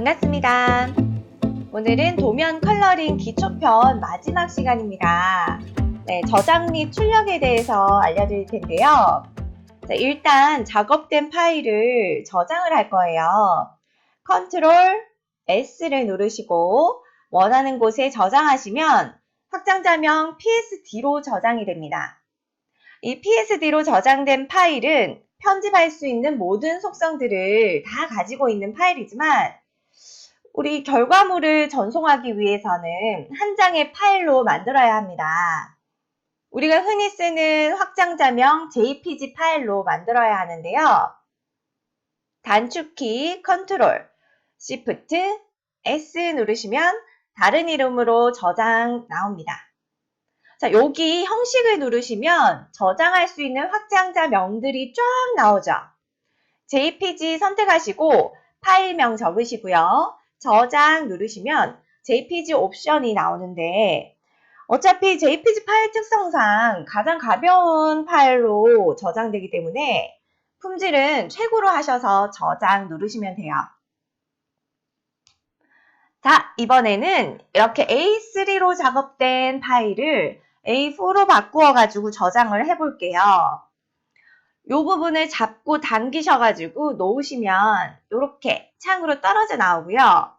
반갑습니다. 오늘은 도면 컬러링 기초편 마지막 시간입니다. 네, 저장 및 출력에 대해서 알려드릴 텐데요. 자, 일단 작업된 파일을 저장을 할 거예요. 컨트롤 S를 누르시고 원하는 곳에 저장하시면 확장자명 PSD로 저장이 됩니다. 이 PSD로 저장된 파일은 편집할 수 있는 모든 속성들을 다 가지고 있는 파일이지만 우리 결과물을 전송하기 위해서는 한 장의 파일로 만들어야 합니다. 우리가 흔히 쓰는 확장자명 JPG 파일로 만들어야 하는데요. 단축키 컨트롤 Shift S 누르시면 다른 이름으로 저장 나옵니다. 자, 여기 형식을 누르시면 저장할 수 있는 확장자 명들이 쫙 나오죠. JPG 선택하시고 파일명 적으시고요. 저장 누르시면 JPG 옵션이 나오는데 어차피 JPG 파일 특성상 가장 가벼운 파일로 저장되기 때문에 품질은 최고로 하셔서 저장 누르시면 돼요. 자, 이번에는 이렇게 A3로 작업된 파일을 A4로 바꾸어 가지고 저장을 해 볼게요. 이 부분을 잡고 당기셔가지고 놓으시면 이렇게 창으로 떨어져 나오고요.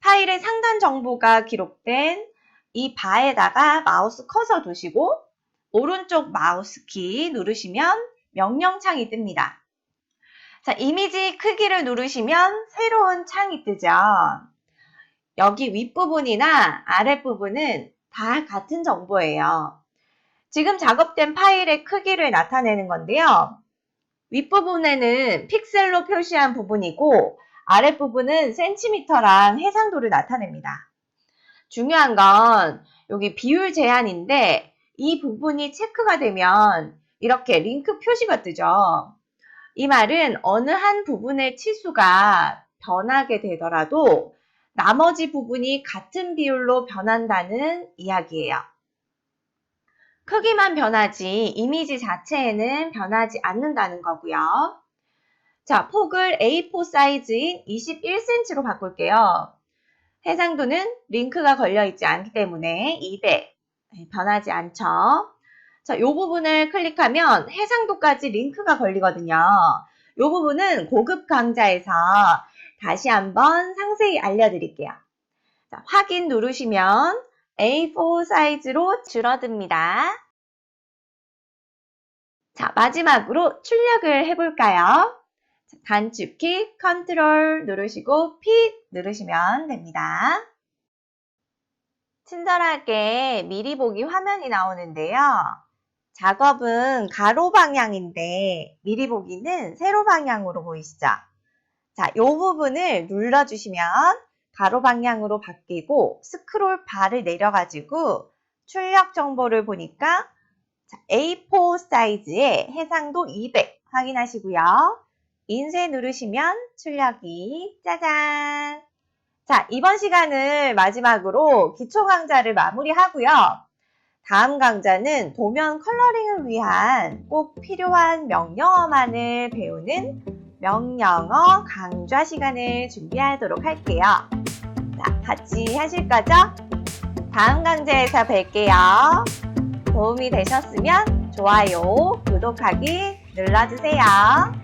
파일의 상단 정보가 기록된 이 바에다가 마우스 커서 두시고 오른쪽 마우스 키 누르시면 명령창이 뜹니다. 자, 이미지 크기를 누르시면 새로운 창이 뜨죠. 여기 윗부분이나 아랫부분은 다 같은 정보예요. 지금 작업된 파일의 크기를 나타내는 건데요. 윗부분에는 픽셀로 표시한 부분이고 아랫부분은 센티미터랑 해상도를 나타냅니다. 중요한 건 여기 비율 제한인데 이 부분이 체크가 되면 이렇게 링크 표시가 뜨죠. 이 말은 어느 한 부분의 치수가 변하게 되더라도 나머지 부분이 같은 비율로 변한다는 이야기예요. 크기만 변하지 이미지 자체에는 변하지 않는다는 거고요. 자, 폭을 A4 사이즈인 21cm로 바꿀게요. 해상도는 링크가 걸려있지 않기 때문에 200 변하지 않죠. 자, 이 부분을 클릭하면 해상도까지 링크가 걸리거든요. 이 부분은 고급 강좌에서 다시 한번 상세히 알려드릴게요. 자, 확인 누르시면 A4 사이즈로 줄어듭니다. 자, 마지막으로 출력을 해볼까요? 자, 단축키 컨트롤 누르시고 P 누르시면 됩니다. 친절하게 미리 보기 화면이 나오는데요. 작업은 가로 방향인데 미리 보기는 세로 방향으로 보이시죠? 자, 이 부분을 눌러주시면 가로 방향으로 바뀌고 스크롤 바를 내려가지고 출력 정보를 보니까 A4 사이즈의 해상도 200 확인하시고요. 인쇄 누르시면 출력이 짜잔! 자, 이번 시간을 마지막으로 기초 강좌를 마무리하고요. 다음 강좌는 도면 컬러링을 위한 꼭 필요한 명령어만을 배우는 명령어 강좌 시간을 준비하도록 할게요. 자, 같이 하실 거죠? 다음 강좌에서 뵐게요. 도움이 되셨으면 좋아요, 구독하기 눌러주세요.